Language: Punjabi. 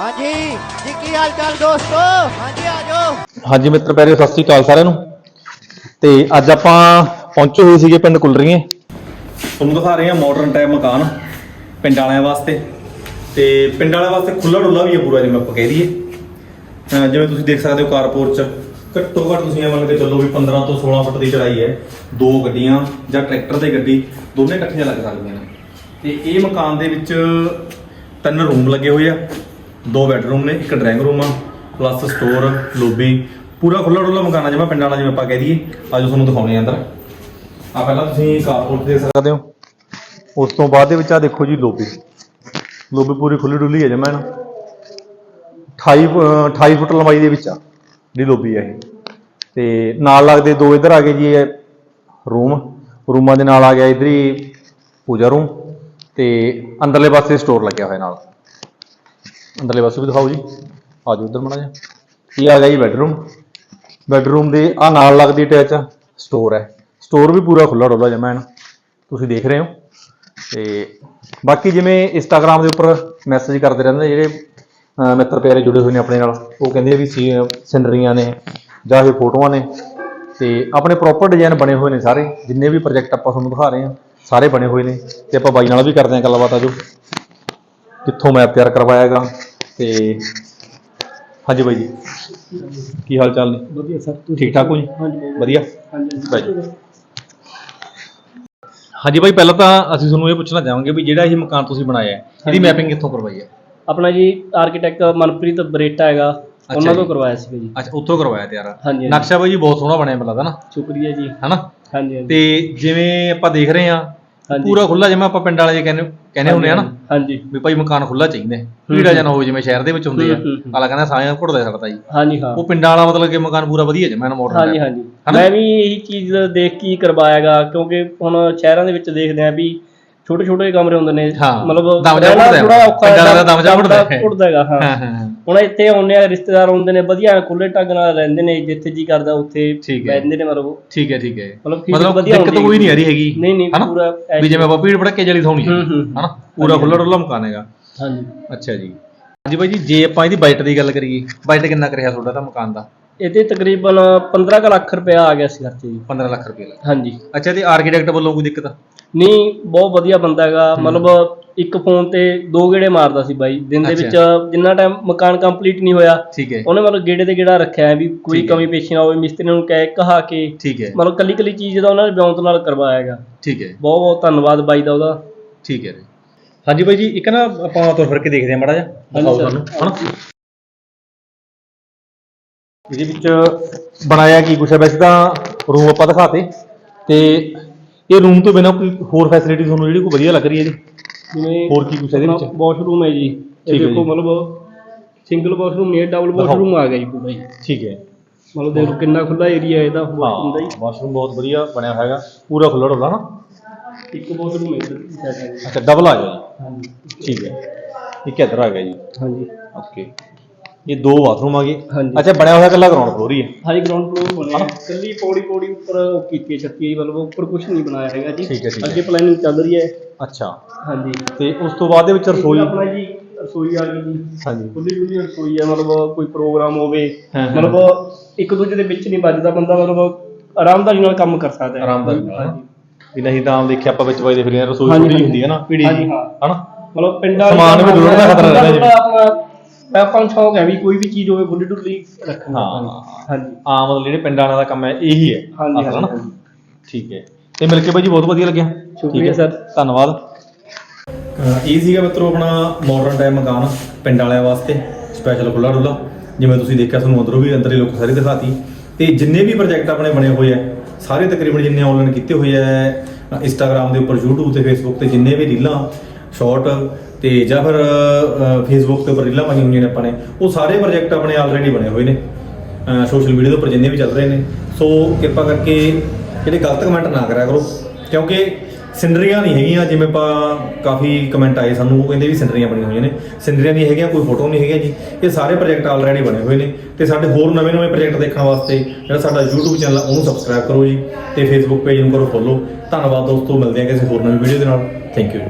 ਹਾਂਜੀ ਜੀ ਕੀ ਹਾਲ ਚਾਲ ਦੋਸਤੋ? ਹਾਂਜੀ ਆ ਜਾਓ। ਹਾਂਜੀ ਮਿੱਤਰ ਪਿਆਰੇ ਸਤਿ ਸ੍ਰੀ ਅਕਾਲ ਸਾਰਿਆਂ ਨੂੰ। ਤੇ ਅੱਜ ਆਪਾਂ ਪਹੁੰਚੇ ਹੋਏ ਸੀਗੇ ਪਿੰਡ ਕੁਲਰੀਏ। ਤੁਹਾਨੂੰ ਦਿਖਾ ਰਹੇ ਹਾਂ ਮਾਡਰਨ ਟਾਈਪ ਮਕਾਨ ਪਿੰਡ ਵਾਲਿਆਂ ਵਾਸਤੇ। ਤੇ ਪਿੰਡ ਵਾਲਿਆਂ ਵਾਸਤੇ ਖੁੱਲਾ ਡੁੱਲਾ ਵੀ ਹੈ ਪੂਰਾ ਜਿਵੇਂ ਆਪਾਂ ਕਹਿ ਦਈਏ। ਜਿਵੇਂ ਤੁਸੀਂ ਦੇਖ ਸਕਦੇ ਹੋ ਕਾਰਪੋਰਟ ਚ ਘੱਟੋ ਘੱਟ ਤੁਸੀਂ ਇਹ ਮੰਨ ਕੇ ਚੱਲੋ ਵੀ 15 ਤੋਂ 16 ਫੁੱਟ ਦੀ ਚੜਾਈ ਹੈ। ਦੋ ਗੱਡੀਆਂ ਜਾਂ ਟਰੈਕਟਰ ਤੇ ਗੱਡੀ ਦੋਨੇ ਇਕੱਠੀਆਂ ਲੱਗ ਸਕਦੀਆਂ ਨੇ। ਤੇ ਇਹ ਮਕਾਨ ਦੇ ਵਿੱਚ ਤਿੰਨ ਰੂਮ ਲੱਗੇ ਹੋਏ ਆ। ਦੋ ਬੈਡਰੂਮ ਨੇ, ਇੱਕ ਡਰਾਇੰਗ ਰੂਮ ਆ ਪਲੱਸ ਸਟੋਰ ਲੋਬੀ ਪੂਰਾ ਖੁੱਲਾ ਡੁੱਲਾ ਮਕਾਨ ਆ ਜਿਵੇਂ ਪਿੰਡਾਂ ਵਾਲਾ ਜਿਵੇਂ ਆਪਾਂ ਕਹਿ ਦਈਏ। ਅੱਜ ਤੁਹਾਨੂੰ ਦਿਖਾਉਣੇ ਆ ਅੰਦਰ ਆ ਪਹਿਲਾਂ ਤੁਸੀਂ ਕਾਰਪੋਰਟ ਦੇਖ ਸਕਦੇ ਹੋ ਉਸ ਤੋਂ ਬਾਅਦ ਦੇ ਵਿੱਚ ਆ ਦੇਖੋ ਜੀ ਲੋਬੀ ਲੋਬੀ ਪੂਰੀ ਖੁੱਲੀ ਡੁੱਲੀ ਹੈ ਜਮੈਨ 28 ਅਹ 28 ਫੁੱਟ ਲੰਬਾਈ ਦੇ ਵਿੱਚ ਆ ਜਿਹੜੀ ਲੋਬੀ ਹੈ ਇਹ। ਤੇ ਨਾਲ ਲੱਗਦੇ ਦੋ ਇੱਧਰ ਆ ਗਏ ਜੀ ਇਹ ਰੂਮ ਰੂਮਾਂ ਦੇ ਨਾਲ ਆ ਗਿਆ ਇੱਧਰ ਹੀ ਪੂਜਾ ਰੂਮ ਤੇ ਅੰਦਰਲੇ ਪਾਸੇ ਸਟੋਰ ਲੱਗਿਆ ਹੋਇਆ ਨਾਲ। ਅੰਦਰਲੇ ਪਾਸੇ ਵੀ ਦਿਖਾਓ ਜੀ। ਆ ਜਾਓ ਇੱਧਰ ਮੜਾ ਜਾ ਇਹ ਆ ਗਿਆ ਜੀ ਬੈਡਰੂਮ ਬੈਡਰੂਮ ਦੇ ਆ ਨਾਲ ਲੱਗਦੀ ਅਟੈਚ ਸਟੋਰ ਹੈ। ਸਟੋਰ ਵੀ ਪੂਰਾ ਖੁੱਲਾ ਡੁੱਲਾ ਜਮਾ ਹੈ ਨਾ। ਤੁਸੀਂ ਦੇਖ ਰਹੇ ਹੋ। ਤੇ ਬਾਕੀ ਜਿਵੇਂ ਇੰਸਟਾਗ੍ਰam ਦੇ ਉੱਪਰ ਮੈਸੇਜ ਕਰਦੇ ਰਹਿੰਦੇ ਜਿਹੜੇ ਮਿੱਤਰ ਪਿਆਰੇ ਜੁੜੇ ਹੋਏ ਨੇ ਆਪਣੇ ਨਾਲ, ਉਹ ਕਹਿੰਦੇ ਵੀ ਸੀ ਸਿਨਰੀਆਂ ਨੇ ਜਾਂ ਇਹ ਫੋਟੋਆਂ ਨੇ। ਤੇ ਆਪਣੇ ਪ੍ਰੋਪਰ ਡਿਜ਼ਾਈਨ ਬਣੇ ਹੋਏ ਨੇ ਸਾਰੇ। ਜਿੰਨੇ ਵੀ ਪ੍ਰੋਜੈਕਟ ਆਪਾਂ ਤੁਹਾਨੂੰ ਦਿਖਾ ਰਹੇ ਹਾਂ, ਸਾਰੇ ਬਣੇ ਹੋਏ ਨੇ। ਤੇ ਆਪਾਂ ਬਾਈ ਨਾਲ ਵੀ ਕਰਦੇ ਹਾਂ ਗੱਲਬਾਤ ਆਜੋ ਕਿੱਥੋਂ ਮੈਪ ਤਿਆਰ ਕਰਵਾਇਆਗਾ ਤੇ ਹਾਂਜੀ ਬਾਈ ਜੀ। ਕੀ ਹਾਲ ਚਾਲ ਨੇ? ਵਧੀਆ ਸਰ ਤੁਸੀਂ ਠੀਕ ਠਾਕ ਹੋ ਜੀ? ਹਾਂਜੀ ਵਧੀਆ। ਹਾਂਜੀ ਬਾਈ ਹਾਂਜੀ ਬਾਈ ਪਹਿਲਾਂ ਤਾਂ ਅਸੀਂ ਤੁਹਾਨੂੰ ਇਹ ਪੁੱਛਣਾ ਚਾਹਾਂਗੇ ਵੀ ਜਿਹੜਾ ਇਹ ਮਕਾਨ ਤੁਸੀਂ ਬਣਾਇਆ ਹੈ ਇਹਦੀ ਹਾਂਜੀ। ਮੈਪਿੰਗ ਕਿੱਥੋਂ ਕਰਵਾਈ ਹੈ? ਆਪਣਾ ਜੀ ਆਰਕੀਟੈਕਟ ਮਨਪ੍ਰੀਤ ਬਰੇਟਾ ਹੈਗਾ ਉਹਨਾਂ ਜੀ। ਤੋਂ ਕਰਵਾਇਆ ਸੀ ਜੀ। ਅੱਛਾ ਉੱਥੋਂ ਕਰਵਾਇਆ ਤਿਆਰ ਹਾਂਜੀ, ਹਾਂਜੀ। ਨਕਸ਼ਾ ਬਾਈ ਜੀ ਬਹੁਤ ਸੋਹਣਾ ਬਣਿਆ ਮੈਨੂੰ ਲੱਗਦਾ ਨਾ। ਸ਼ੁਕਰੀਆ ਜੀ। ਹਨਾ? ਹਾਂਜੀ ਹਾਂਜੀ। ਤੇ ਜਿਵੇਂ ਆਪਾਂ ਦੇਖ ਰਹੇ ਹਾਂ ਹਾਂਜੀ। ਪੂਰਾ ਖੁੱਲਾ ਜਿਵੇਂ ਆਪਾਂ ਪਿੰਡ ਵਾਲੇ ਜੇ ਕਹਿੰਦੇ ਕਹਿੰਦੇ ਹੁੰਦੇ ਆ ਨਾ ਹਾਂਜੀ ਵੀ ਭਾਈ ਮਕਾਨ ਖੁੱਲਾ ਚਾਹੀਦਾ ਭੀੜਾ ਜਾਂ ਨਾ ਹੋਵੇ ਜਿਵੇਂ ਸ਼ਹਿਰ ਦੇ ਵਿੱਚ ਹੁੰਦੇ ਆ। ਆਲਾ ਕਹਿੰਦਾ ਸਾਇਆ ਘੁੱਟਦਾ ਛੱਡਦਾ ਜੀ। ਹਾਂਜੀ ਹਾਂ। ਉਹ ਪਿੰਡਾਂ ਵਾਲਾ ਮਤਲਬ ਕਿ ਮਕਾਨ ਪੂਰਾ ਵਧੀਆ ਜਿਵੇਂ ਨਾ ਮਾਡਰਨ ਹਾਂਜੀ ਹਾਂਜੀ? ਮੈਂ ਵੀ ਇਹੀ ਚੀਜ਼ ਦੇਖ ਕੇ ਕਰਵਾਇਆਗਾ ਕਿਉਂਕਿ ਹੁਣ ਸ਼ਹਿਰਾਂ ਦੇ ਵਿੱਚ ਦੇਖਦੇ ਆ ਵੀ ਛੋਟੇ ਛੋਟੇ ਕਮਰੇ ਹੁੰਦੇ ਨੇ। ਹਾਂ, ਮਤਲਬ ਦਮ ਜਿਹਾ ਰਹਿਣਾ ਘੁੱਟਦਾ ਹੈ। ਥੋੜਾ ਔਖਾ ਪਿੰਡਾਂ ਵਾਲਾ ਦਮ ਜਿਹਾ ਘੁੱਟਦਾ ਹੈ। ਘੁੱਟਦਾ ਹੈਗਾ ਹਾਂ। ਹਾਂ ਹਾਂ ਹਾਂ। ਹੁਣ ਇੱਥੇ ਆਉਂਦੇ ਆ ਰਿਸ਼ਤੇਦਾਰ ਆਉਂਦੇ ਨੇ ਵਧੀਆ ਖੁੱਲੇ ਢੰਗ ਨਾਲ ਰਹਿੰਦੇ ਨੇ ਜਿੱਥੇ ਜੀ ਕਰਦਾ ਉੱਥੇ ਠੀਕ ਹੈ। ਬੈਠਦੇ ਨੇ ਮਤਲਬ। ਠੀਕ ਹੈ ਠੀਕ ਹੈ। ਮਤਲਬ ਮਤਲਬ ਵਧੀਆ ਦਿੱਕਤ ਹੁੰਦੀ ਕੋਈ ਨਹੀਂ ਆ ਰਹੀ ਹੈਗੀ। ਨਹੀਂ ਨਹੀਂ ਹਨਾ? ਪੂਰਾ ਵੀ ਜਿਵੇਂ ਆਪਾਂ ਭੀੜ ਭੜਕੇ ਜਲੀ ਥੋਣੀ ਹੈ। ਹੂੰ, ਹੂੰ। ਹਨਾ? ਪੂਰਾ ਹਾਂਜੀ, ਖੁੱਲਾ ਡੁੱਲਾ ਮਕਾਨ ਹੈਗਾ। ਹਾਂਜੀ। ਅੱਛਾ ਜੀ। ਹਾਂਜੀ ਬਾਈ ਜੀ ਜੇ ਆਪਾਂ ਇਹਦੀ ਬਜਟ ਦੀ ਗੱਲ ਕਰੀਏ ਬਜਟ ਕਿੰਨਾ ਕਰਿਆ ਤੁਹਾਡਾ ਤਾਂ ਮਕਾਨ ਦਾ? ਇਹਦੇ ਤਕਰੀਬਨ 15 ਕੁ ਲੱਖ ਰੁਪਇਆ ਆ ਗਿਆ ਸੀ ਖਰਚੇ ਜੀ 15 ਲੱਖ ਰੁਪਏ ਲੱਗਾ ਹਾਂਜੀ। ਅੱਛਾ ਤੇ ਆਰਕੀਟੈਕਟ ਵੱਲੋਂ ਕੋਈ ਦਿੱਕਤ? ਨਹੀਂ ਬਹੁਤ ਵਧੀਆ ਬੰਦਾ ਹੈਗਾ। ਮਤਲਬ ਇੱਕ ਫੋਨ ਤੇ ਦੋ ਗੇੜੇ ਮਾਰਦਾ ਸੀ ਬਾਈ। ਦਿਨ ਦੇ ਵਿੱਚ ਜਿੰਨਾ ਟਾਈਮ ਮਕਾਨ ਕੰਪਲੀਟ ਨਹੀਂ ਹੋਇਆ ਠੀਕ ਹੈ। ਉਹਨੇ ਮਤਲਬ ਗੇੜੇ ਤੇ ਗੇੜਾ ਰੱਖਿਆ ਹੈ ਵੀ ਕੋਈ ਠੀਕ ਹੈ। ਕਮੀ ਪੇਸ਼ੀ ਨਾ ਹੋਵੇ ਮਿਸਤਰੀ ਨੂੰ ਕਹਿ ਕਹਾ ਕੇ। ਠੀਕ ਹੈ। ਮਤਲਬ ਕੱਲੀ ਕੱਲੀ ਚੀਜ਼ ਦਾ ਉਹਨਾਂ ਨੇ ਬਿਉਂਤ ਨਾਲ ਕਰਵਾਇਆ ਹੈਗਾ। ਠੀਕ ਹੈ। ਬਹੁਤ ਬਹੁਤ ਧੰਨਵਾਦ ਬਾਈ ਦਾ ਉਹਦਾ। ਠੀਕ ਹੈ ਜੀ। ਹਾਂਜੀ ਬਾਈ ਜੀ ਇੱਕ ਨਾ ਆਪਾਂ ਤੁਰ ਫਿਰ ਕੇ ਦੇਖਦੇ ਹਾਂ ਮਾੜਾ ਜਿਹਾ। ਦਿਖਾਓ ਸਰ। ਸਾਨੂੰ ਹਨਾ? ਇਹਦੇ ਵਿੱਚ ਬਣਾਇਆ ਕੀ ਕੁਛ ਹੈ? ਵੈਸੇ ਤਾਂ ਰੂਮ ਆਪਾਂ ਦਿਖਾਤੇ ਤੇ ਇਹ ਰੂਮ ਤੋਂ ਬਿਨਾਂ ਕੋਈ ਹੋਰ ਫੈਸਿਲਿਟੀ ਤੁਹਾਨੂੰ ਜਿਹੜੀ ਕੋਈ ਵਧੀਆ ਲੱਗ ਰਹੀ ਹੈ ਜੀ? ਜਿਵੇਂ ਹੋਰ ਕੀ ਕੁਛ ਹੈ ਇਹਦੇ ਵਿੱਚ? ਵਾਸ਼ਰੂਮ ਹੈ ਜੀ। ਠੀਕ ਇਹ ਹੈ ਦੇਖੋ ਜੀ। ਮਤਲਬ ਸਿੰਗਲ ਵਾਸ਼ਰੂਮ ਨਹੀਂ ਡਬਲ। ਵਾਸ਼ਰੂਮ ਆ ਗਿਆ ਜੀ ਪੂਰਾ ਜੀ ਠੀਕ ਹੈ। ਮਤਲਬ ਦੇਖੋ ਕਿੰਨਾ ਖੁੱਲਾ ਏਰੀਆ ਇਹਦਾ ਵਾਸ਼ਰੂਮ ਦਾ ਹਾਂ ਵਾਸ਼ਰੂਮ ਬਹੁਤ ਵਧੀਆ ਬਣਿਆ ਹੋਇਆ। ਹੈਗਾ ਪੂਰਾ ਖੁੱਲ੍ਹਾ ਡੁੱਲਾ ਨਾ? ਜੀ ਇੱਕ ਵਾਸ਼ਰੂਮ ਹੈ ਇੱਧਰ ਜੀ। ਅੱਛਾ ਡਬਲ ਆ ਗਿਆ। ਹਾਂਜੀ। ਜੀ ਠੀਕ ਹੈ। ਇੱਕ ਇੱਧਰ ਆ ਗਿਆ ਜੀ। ਹਾਂਜੀ। ਓਕੇ ਇਹ ਦੋ ਬਾਥਰੂਮ ਆ ਗਏ ਹਾਂਜੀ। ਅੱਛਾ ਬਣਿਆ ਹੋਇਆ ਇਕੱਲਾ ਗਰਾਊਂਡ ਫਲੋਰ ਹੀ ਹੈ ਹਾਈ ਗਰਾਊਂਡ ਫਲੋਰ ਬਣਿਆ ਹੈ। ਕੱਲੀ ਪੌੜੀ ਪੌੜੀ ਉੱਪਰ ਉਹ ਕੀਤੀ ਹੈ ਛੱਤੀ ਹੈ ਮਤਲਬ ਉੱਪਰ ਕੁਝ ਨਹੀਂ ਬਣਾਇਆ ਹੈਗਾ ਜੀ ਠੀਕ ਹੈ, ਠੀਕ ਹੈ। ਅੱਗੇ ਪਲੈਨਿੰਗ ਚੱਲ ਰਹੀ ਹੈ ਅੱਛਾ ਹਾਂਜੀ ਤੇ ਉਸ ਤੋਂ ਬਾਅਦ ਦੇ ਵਿੱਚ ਰਸੋਈ ਆਪਣਾ ਜੀ ਰਸੋਈ ਆ ਗਈ ਜੀ ਹਾਂਜੀ ਖੁੱਲੀ ਖੁੱਲੀ ਰਸੋਈ ਹੈ ਮਤਲਬ ਕੋਈ ਪ੍ਰੋਗਰਾਮ ਹੋਵੇ ਹਾਂ, ਹਾਂ। ਮਤਲਬ ਇੱਕ ਦੂਜੇ ਦੇ ਵਿੱਚ ਨਹੀਂ ਵੱਜਦਾ ਬੰਦਾ ਮਤਲਬ ਆਰਾਮਦਾਰੀ ਨਾਲ ਕੰਮ ਕਰ ਸਕਦਾ ਹੈ ਆਰਾਮਦਾਰੀ ਨਾਲ, ਹਾਂਜੀ। ਵੀ ਨਹੀਂ ਤਾਂ ਆਮ ਦੇਖਿਆ ਆਪਾਂ ਵਿੱਚ ਵੱਜਦੇ ਫਿਰਦੇ ਹਾਂ, ਰਸੋਈ ਹਾਂਜੀ। ਹੁੰਦੀ ਹੈ ਨਾ ਪੀੜੀ ਹਾਂਜੀ, ਜੀ ਹਾਂ। ਹਨਾ ਮਤਲਬ ਪਿੰਡਾਂ ਸਮਾਨ ਵੀ ਡੁੱਲਣ ਦਾ ਖਤਰਾ ਰਹਿੰਦਾ ਜੀ। ਆਪਣਾ ਆਪਾਂ ਨੂੰ ਸ਼ੌਕ ਹੈ ਵੀ ਕੋਈ ਵੀ ਚੀਜ਼ ਹੋਵੇ ਖੁੱਲੀ ਡੁੱਲੀ ਰੱਖਣਾ ਹਾਂ। ਹਾਂਜੀ। ਆਮ ਮਤਲਬ ਜਿਹੜੇ ਪਿੰਡਾਂ ਵਾਲਿਆਂ ਦਾ ਕੰਮ ਹੈ ਇਹੀ ਹੈ। ਹਾਂਜੀ, ਅਸਲ ਨਾ? ਹਾਂਜੀ। ਠੀਕ ਹੈ। ਤੇ ਮਿਲ ਕੇ ਬਾਈ ਜੀ ਬਹੁਤ ਵਧੀਆ ਲੱਗਿਆ। ਸ਼ੁਕਰੀਆ ਠੀਕ ਹੈ, ਸਰ। ਧੰਨਵਾਦ। ਇਹ ਸੀਗਾ ਮਿੱਤਰੋ ਆਪਣਾ ਮਾਡਰਨ ਟਾਈਮ ਮਕਾਨ ਪਿੰਡ ਵਾਲਿਆਂ ਵਾਸਤੇ ਸਪੈਸ਼ਲ ਖੁੱਲਾ ਡੁੱਲਾ। ਜਿਵੇਂ ਤੁਸੀਂ ਦੇਖਿਆ ਤੁਹਾਨੂੰ ਅੰਦਰੋਂ ਵੀ ਅੰਦਰਲੇ ਲੋਕ ਸਾਰੀ ਦਿਖਾਤੀ। ਤੇ ਜਿੰਨੇ ਵੀ ਪ੍ਰੋਜੈਕਟ ਆਪਣੇ ਬਣੇ ਹੋਏ ਆ ਸਾਰੇ ਤਕਰੀਬਨ ਜਿੰਨੇ ਆਨਲਾਈਨ ਕੀਤੇ ਹੋਏ ਆ ਇੰਸਟਾਗ੍ਰam ਦੇ ਉੱਪਰ YouTube ਤੇ Facebook ਤੇ ਜਿੰਨੇ ਵੀ ਰੀਲਾਂ ਸ਼ਾਰਟ ਤੇ ਜਾਂ ਫਿਰ ਫੇਸਬੁੱਕ ਤੇ ਉੱਪਰ ਰੀਲਾਂ ਪਾਈਆਂ ਹੋਈਆਂ ਨੇ ਆਪਾਂ ਨੇ, ਉਹ ਸਾਰੇ ਪ੍ਰੋਜੈਕਟ ਆਪਣੇ ਆਲਰੇਡੀ ਬਣੇ ਹੋਏ ਨੇ। ਸੋਸ਼ਲ ਮੀਡੀਆ ਦੇ ਉੱਪਰ ਜਿੰਨੇ ਵੀ ਚੱਲ ਰਹੇ ਨੇ। ਸੋ ਕਿਰਪਾ ਕਰਕੇ ਜਿਹੜੇ ਗਲਤ ਕਮੈਂਟ ਨਾ ਕਰਿਆ ਕਰੋ। ਕਿਉਂਕਿ ਸਿੰਡਰੀਆਂ ਨਹੀਂ ਹੈਗੀਆਂ, ਜਿਵੇਂ ਆਪਾਂ ਕਾਫੀ ਕਮੈਂਟ ਆਏ ਸਾਨੂੰ, ਉਹ ਕਹਿੰਦੇ ਵੀ ਸਿੰਡਰੀਆਂ ਬਣੀਆਂ ਹੋਈਆਂ ਨੇ। ਸਿੰਡਰੀਆਂ ਨਹੀਂ ਹੈਗੀਆਂ, ਕੋਈ ਫੋਟੋ ਨਹੀਂ ਹੈਗੀਆਂ ਜੀ। ਇਹ ਸਾਰੇ ਪ੍ਰੋਜੈਕਟ ਆਲਰੇਡੀ ਬਣੇ ਹੋਏ ਨੇ। ਤੇ ਸਾਡੇ ਹੋਰ ਨਵੇਂ-ਨਵੇਂ ਪ੍ਰੋਜੈਕਟ ਦੇਖਣ ਵਾਸਤੇ ਜਿਹੜਾ ਸਾਡਾ YouTube ਚੈਨਲ ਉਹਨੂੰ ਸਬਸਕ੍ਰਾਈਬ ਕਰੋ ਜੀ। ਤੇ Facebook ਪੇਜ ਨੂੰ ਕਰੋ ਫੋਲੋ ਧੰਨਵਾਦ ਦੋਸਤੋ, ਮਿਲਦੇ ਹਾਂ ਕਿਸੇ ਹੋਰ ਨਵੀਂ ਵੀਡੀਓ ਦੇ ਨਾਲ। Thank you